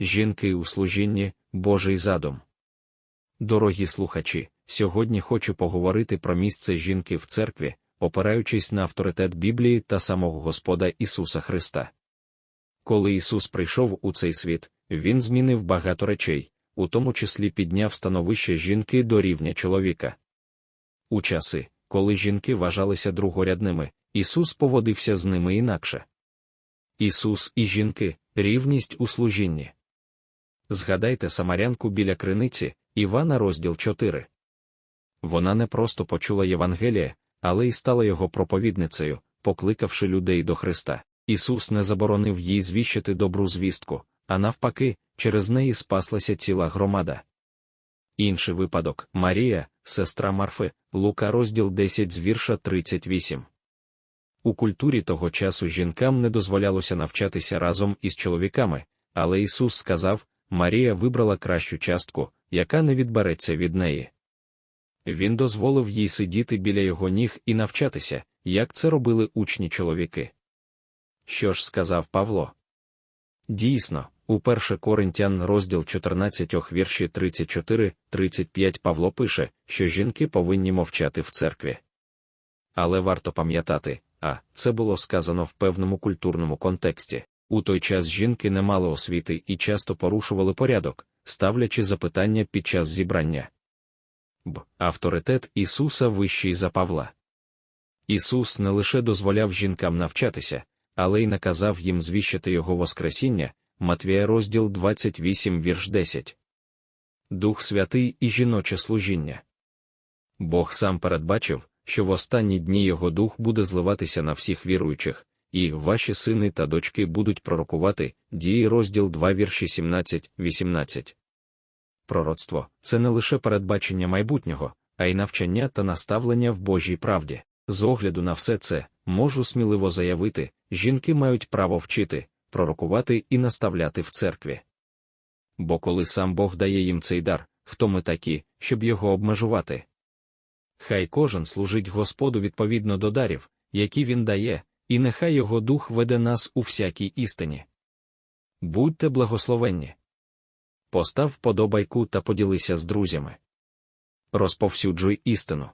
Жінки у служінні Божий задум. Дорогі слухачі, сьогодні хочу поговорити про місце жінки в церкві, опираючись на авторитет Біблії та самого Господа Ісуса Христа. Коли Ісус прийшов у цей світ, Він змінив багато речей, у тому числі підняв становище жінки до рівня чоловіка. У часи, коли жінки вважалися другорядними, Ісус поводився з ними інакше. Ісус і жінки рівність у служінні. Згадайте самарянку біля криниці, Івана, розділ 4. Вона не просто почула Євангелія, але й стала його проповідницею, покликавши людей до Христа. Ісус не заборонив їй звіщити добру звістку, а навпаки, через неї спаслася ціла громада. Інший випадок Марія, сестра Марфи, Лука, розділ 10 з вірша 38. У культурі того часу жінкам не дозволялося навчатися разом із чоловіками, але Ісус сказав Марія вибрала кращу частку, яка не відбереться від неї. Він дозволив їй сидіти біля його ніг і навчатися, як це робили учні чоловіки. Що ж сказав Павло? Дійсно, у 1 Коринтян розділ 14 вірші 34-35 Павло пише, що жінки повинні мовчати в церкві. Але варто пам'ятати, а це було сказано в певному культурному контексті. У той час жінки не мали освіти і часто порушували порядок, ставлячи запитання під час зібрання. Б. Авторитет Ісуса вищий за Павла. Ісус не лише дозволяв жінкам навчатися, але й наказав їм звіщати Його Воскресіння, Матвія розділ 28 вірш 10. Дух Святий і жіноче служіння. Бог сам передбачив, що в останні дні Його дух буде зливатися на всіх віруючих, і ваші сини та дочки будуть пророкувати, дії розділ 2 вірші 17-18. Пророцтво це не лише передбачення майбутнього, а й навчання та наставлення в Божій правді. З огляду на все це, можу сміливо заявити, жінки мають право вчити, пророкувати і наставляти в церкві. Бо коли сам Бог дає їм цей дар, хто ми такі, щоб його обмежувати? Хай кожен служить Господу відповідно до дарів, які він дає, і нехай його дух веде нас у всякій істині. Будьте благословенні. Постав вподобайку та поділися з друзями. Розповсюджуй істину.